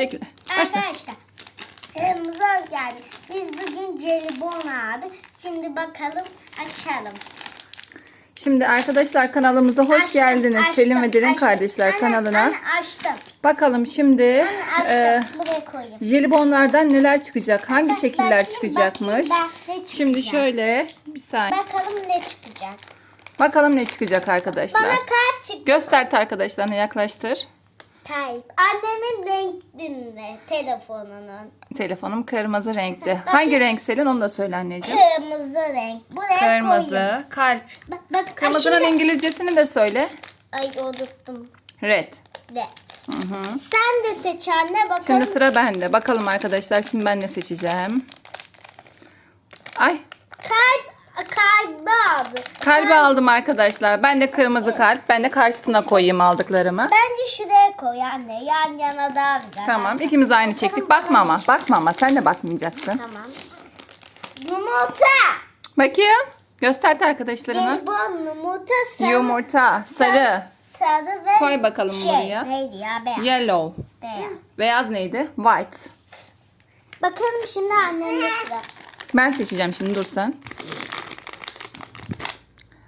Bekle. Başla. Arkadaşlar kırmızı hoş geldin. Biz bugün jelibon aldık. Şimdi bakalım açalım. Şimdi arkadaşlar kanalımıza hoş Açtım, geldiniz. açtım, Selim ve Derin açtım. kardeşler Anne, kanalına. Anne açtım. Bakalım şimdi Anne e, açtım. Buraya koyayım. jelibonlardan neler çıkacak? Hangi Bak, şekiller bakayım, çıkacakmış? bakayım ne Şimdi çıkacak. şöyle bir saniye. Bakalım ne çıkacak. Bakalım ne çıkacak arkadaşlar. Bana kalp çıktı. Göster arkadaşlarına yaklaştır. Kalp. Annemin renkinde telefonunun. Telefonum kırmızı renkli. Hangi renk Selin onu da söyle anneciğim. Kırmızı renk. Buraya koyayım. Kırmızı, kalp. Bak, bak, Kırmızının şimdi- İngilizcesini de söyle. Ay unuttum. Red. Evet. Hı hı. Sen de seç anne bakalım. Şimdi sıra bende. Bakalım arkadaşlar şimdi ben ne seçeceğim. Ay Kalp, kalbi aldı. kalbi aldım arkadaşlar. Ben de kırmızı kalp. Ben de karşısına koyayım aldıklarımı. Bence şuraya koy anne. Yan yana daha güzel. Tamam ikimiz aynı çektik. Bakma ama. Bakma ama. Sen de bakmayacaksın. Tamam. Yumurta. Bakayım. Göster arkadaşlarına. Jelibon yumurta sarı. Yumurta. Sarı. Sarı ve Koy bakalım şey, buraya. Neydi ya beyaz. Yellow. Beyaz. Beyaz neydi? White. Bakalım şimdi annemle sıra. Ben seçeceğim şimdi dur sen.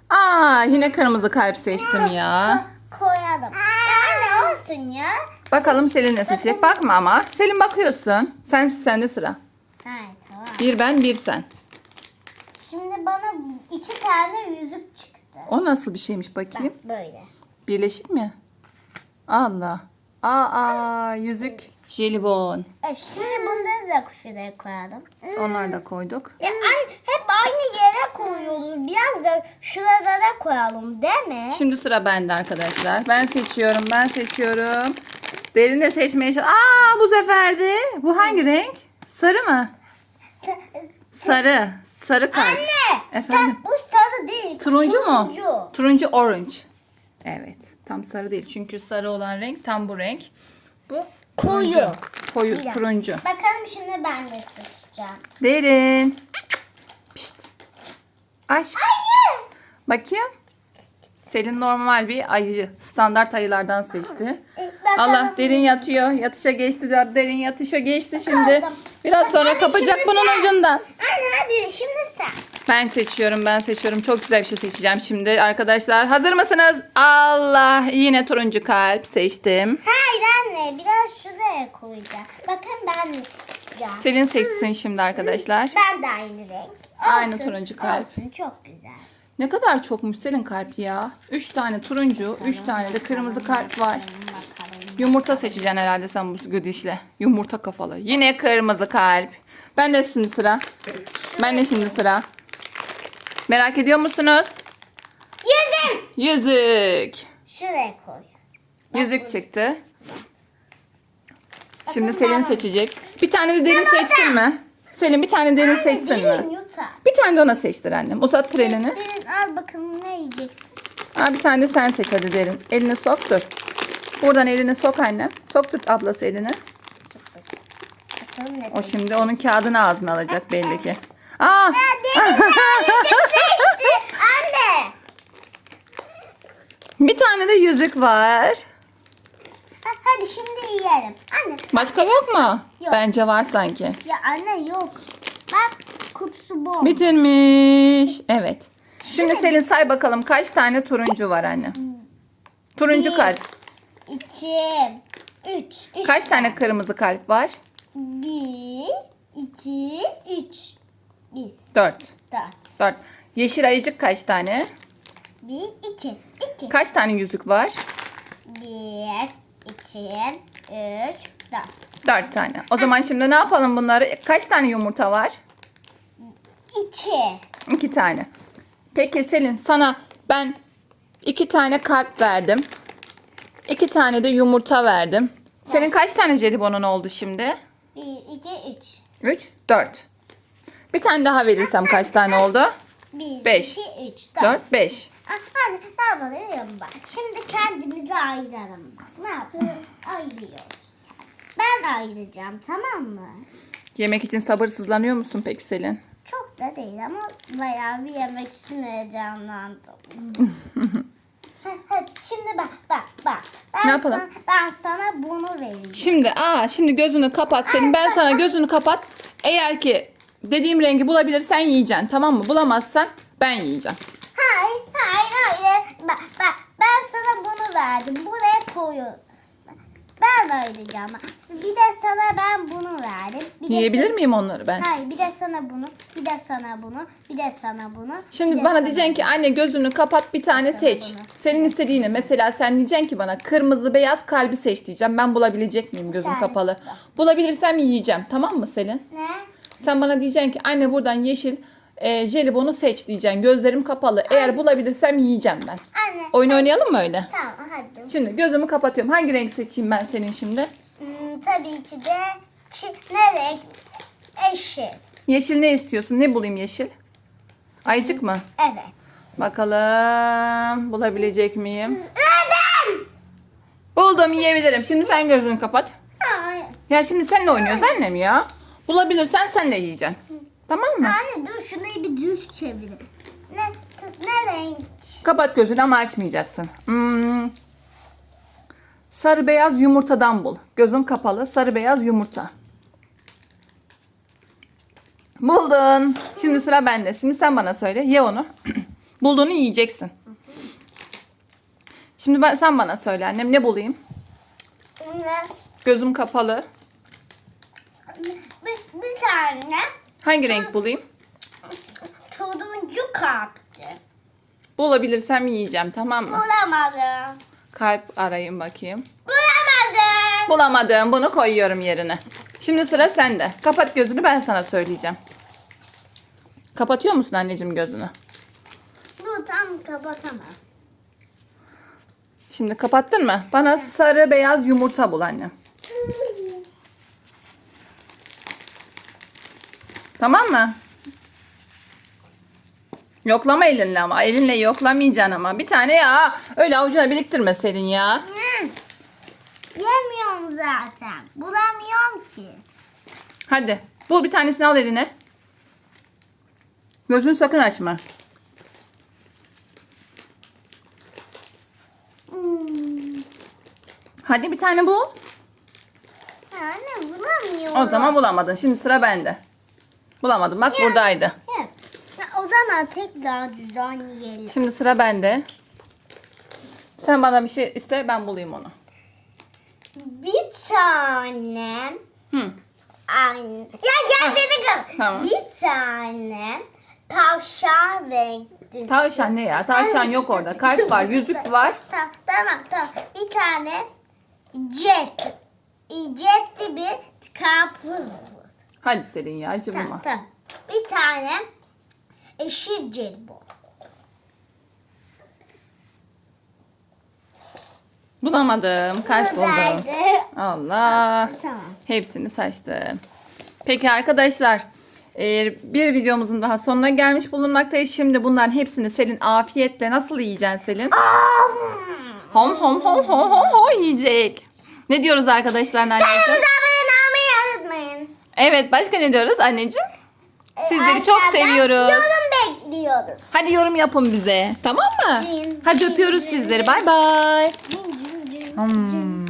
Aa yine kırmızı kalp seçtim ya. Olsun ya? Bakalım Selin ne seçecek. Bakma ama. Selin bakıyorsun. Sen sende sıra. Hayır tamam. Bir ben bir sen. Şimdi bana iki tane yüzük çıktı. O nasıl bir şeymiş bakayım. Bak böyle. Birleşik mi? Allah. Aa, aa yüzük jelibon. Evet, şimdi bunları da şuraya koyalım. Onlar da koyduk. Ya an- hep aynı yere koyuyoruz. Biraz da şuralara koyalım değil mi? Şimdi sıra bende arkadaşlar. Ben seçiyorum. Ben seçiyorum. Derin de seçmeye çalış. Aa bu sefer de. Bu hangi renk? Sarı mı? Sarı. Sarı kalp. Anne! Efendim? Sen, bu sarı değil. Turuncu mu? turuncu. Turuncu orange. Evet. Tam sarı değil. Çünkü sarı olan renk tam bu renk. Bu Koyu. turuncu. Koyu Bir dakika. turuncu. Bakalım şimdi ben de seçeceğim. Derin. Pişt. Aşk. Hayır. Bakayım. Selin normal bir ayı. Standart ayılardan seçti. Allah derin yatıyor. Yatışa geçti. Derin yatışa geçti şimdi. Biraz sonra kapacak bunun ucundan. Anne hadi şimdi sen. Ben seçiyorum, ben seçiyorum. Çok güzel bir şey seçeceğim şimdi arkadaşlar. Hazır mısınız? Allah, yine turuncu kalp seçtim. Hayır anne biraz şuraya koyacağım. Bakın ben de seçeceğim. Selin seçsin şimdi arkadaşlar. Ben de aynı renk. Aynı turuncu kalp. Olsun, çok güzel. Ne kadar çokmuş Selin kalp ya. Üç tane turuncu, üç tane de kırmızı kalp var. Yumurta seçeceksin herhalde sen bu gidişle. Yumurta kafalı. Yine kırmızı kalp. Ben de şimdi sıra. Ben de şimdi sıra. Merak ediyor musunuz? Yüzüm. Yüzük. Şuraya koy. Yüzük çıktı. Şimdi Selin seçecek. Bir tane de derin seçsin mi? Selin bir tane derin seçsin mi? Bir tane de ona seçtir annem. Uzat elini. Derin al bakalım ne yiyeceksin. Aa, bir tane de sen seç hadi derin. Elini sok dur. Buradan elini sok annem. Sok tut ablası elini. Bakalım ne O şimdi onun kağıdını ağzına alacak belli ki. Aa! Derin seçti. Anne. Bir tane de yüzük var. Ha, Hadi şimdi yiyelim. Anne. Başka yok mu? Yok. Bence var sanki. Ya anne yok. Bak bol. Bitirmiş. Evet. Şimdi Selin say bakalım kaç tane turuncu var anne? Turuncu Bir. kalp. İki. Üç. üç Kaç tane kırmızı kalp var? Bir. iki, Üç. Bir. Dört. Dört. Dört. Yeşil ayıcık kaç tane? Bir. iki, iki. Kaç tane yüzük var? Bir. iki, Üç. Dört. Dört tane. O zaman şimdi ne yapalım bunları? Kaç tane yumurta var? İki. İki tane. Peki Selin sana ben iki tane kalp verdim. İki tane de yumurta verdim. Senin kaç tane jelibonun oldu şimdi? Bir. iki, Üç. Üç, dört. Bir tane daha verirsem kaç tane oldu? Bir. Beş. iki, Üç. Dört. Dört, beş. Ah, Hadi ne yapalım bak. Şimdi kendimizi ayıralım bak. Ne yapalım? Ayırıyoruz. Ben ayıracağım tamam mı? Yemek için sabırsızlanıyor musun peki Selin? Çok da değil ama bayağı bir yemek için heyecanlandım. Şimdi bak bak bak. Ben Ne yapalım? Sana, ben sana bunu vereyim. Şimdi aa şimdi gözünü kapat senin. Ben sana gözünü kapat. Eğer ki dediğim rengi bulabilirsen yiyeceksin. Tamam mı? Bulamazsan ben yiyeceğim. Hayır, hayır, hayır. Bak, bak, ben sana bunu verdim. Buraya Ben ayıracağım. Bir de sana ben bunu verdim. Bir de Yiyebilir miyim onları ben? Hayır, bir de sana bunu, bir de sana bunu, bir de sana bunu. bir Şimdi de bana sana diyeceksin ki anne gözünü kapat bir tane Sana seç. bunu. Senin istediğini mesela sen diyeceksin ki bana kırmızı beyaz kalbi seç diyeceğim. Ben bulabilecek miyim gözüm tanesi kapalı? Bulabilirsem yiyeceğim. Tamam mı Selin? Ne? Sen bana diyeceksin ki anne buradan yeşil e, jelibonu seç diyeceksin. Gözlerim kapalı. Eğer bulabilirsem yiyeceğim ben. Anne. Oyun oynayalım mı öyle? Tamam, hadi. Şimdi gözümü kapatıyorum. Hangi renk seçeyim ben senin şimdi? Hmm, tabii ki de çi- ne renk? Eşit. Yeşil ne istiyorsun? Ne bulayım yeşil? Ayıcık mı? Evet. Bakalım bulabilecek miyim? Neden? Buldum yiyebilirim. Şimdi sen gözünü kapat. Hayır. Ya şimdi senle oynuyoruz annem ya. Bulabilirsen sen de yiyeceksin. Tamam mı? Anne dur şurayı bir düz çevirin. Ne, ne renk? Kapat gözünü ama açmayacaksın. Hmm. Sarı beyaz yumurtadan bul. Gözün kapalı. Sarı beyaz yumurta. Buldun. Şimdi sıra bende. Şimdi sen bana söyle. Ye onu. Bulduğunu yiyeceksin. Şimdi ben, sen bana söyle annem ne bulayım? Ne? Gözüm kapalı. Bir, bir tane Hangi renk bulayım? turuncu kalktı. Bulabilirsem yiyeceğim tamam mı? Bulamadım. Kalp arayayım bakayım. Bulamadım. Bulamadım. Bunu koyuyorum yerine. Şimdi sıra sende. Kapat gözünü ben sana söyleyeceğim. Kapatıyor musun anneciğim gözünü? Dur tam kapatamam. Şimdi kapattın mı? Bana sarı beyaz yumurta bul anne. Tamam mı? Yoklama elinle ama. Elinle yoklamayacaksın ama. Bir tane ya. Öyle avucuna biriktirme Selin ya. Hı. Yemiyorum zaten. Bulamıyorum ki. Hadi. Bul bir tanesini al eline. Gözünü sakın açma. Hmm. Hadi bir tane bul. Anne bulamıyorum. O zaman bulamadın. Şimdi sıra bende. Bulamadım. Bak buradaydı. Hep. Ya, O zaman tekrar düzenleyelim. Şimdi sıra bende. Sen bana bir şey iste ben bulayım onu. Bir tane Hı. Aynı. Ya gel dedik. tamam. Bir tane tavşan renkli. Tavşan ne ya? Tavşan yok orada. Kalp var, yüzük var. Ta- tamam tamam. Bir tane jet. Jetli bir karpuz. Hadi Selin ya acıma. Tamam, tamam. Bir tane eşit jelibon. Bulamadım. Güzeldi. Allah. Tamam. Hepsini saçtım. Peki arkadaşlar. Bir videomuzun daha sonuna gelmiş bulunmaktayız. Şimdi bunların hepsini Selin afiyetle nasıl yiyeceksin Selin? Hom hom hom hom hom hom yiyecek. Ne diyoruz arkadaşlar anneciğim? Evet başka ne diyoruz anneciğim? Sizleri Ee, çok aşağıdan seviyoruz. Yorum bekliyoruz. Hadi yorum yapın bize. Tamam mı? Hadi öpüyoruz sizleri. Bay bay. Hmm.